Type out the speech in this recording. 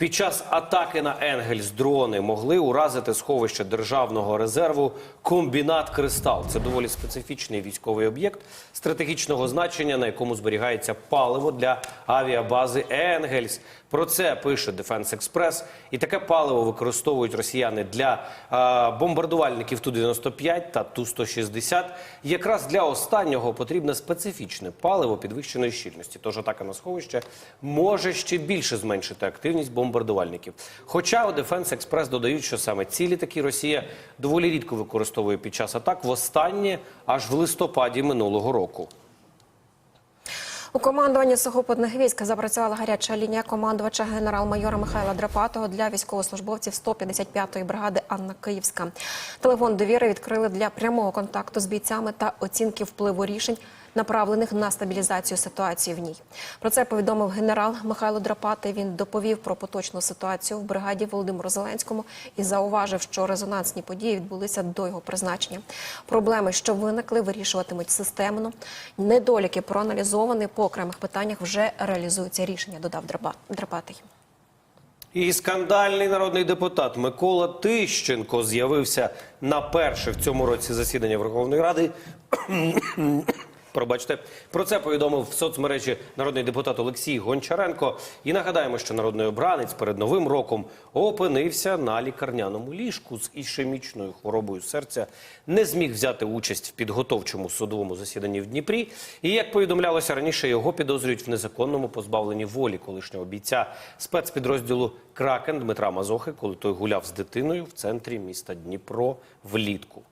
Під час атаки на Енгельс дрони могли уразити сховище державного резерву комбінат Кристал. Це доволі специфічний військовий об'єкт стратегічного значення, на якому зберігається паливо для авіабази Енгельс. Про це пише Дефенс Експрес. І таке паливо використовують росіяни для а, бомбардувальників Ту-95 та Ту-160. Якраз для останнього потрібне специфічне паливо підвищеної щільності. Тож атака на сховище може ще більше зменшити активність бомбардувальників. Хоча у Дефенс Експрес додають, що саме ці літаки Росія доволі рідко використовує під час атак. Востаннє аж в листопаді минулого року. У командуванні сухопутних військ запрацювала гаряча лінія командувача генерал-майора Михайла Драпатого для військовослужбовців 155-ї бригади Анна Київська. Телефон довіри відкрили для прямого контакту з бійцями та оцінки впливу рішень, направлених на стабілізацію ситуації в ній. Про це повідомив генерал Михайло Драпатий. Він доповів про поточну ситуацію в бригаді Володимиру Зеленському і зауважив, що резонансні події відбулися до його призначення. Проблеми, що виникли, вирішуватимуть системно. Недоліки проаналізовані по окремих питаннях вже реалізуються рішення. Додав Драпа- Драпатий. І скандальний народний депутат Микола Тищенко з'явився на перше в цьому році засідання Верховної Ради. Пробачте, про це повідомив в соцмережі народний депутат Олексій Гончаренко. І нагадаємо, що народний обранець перед новим роком опинився на лікарняному ліжку з ішемічною хворобою серця, не зміг взяти участь в підготовчому судовому засіданні в Дніпрі. І як повідомлялося раніше, його підозрюють в незаконному позбавленні волі колишнього бійця спецпідрозділу Кракен Дмитра Мазохи, коли той гуляв з дитиною в центрі міста Дніпро влітку.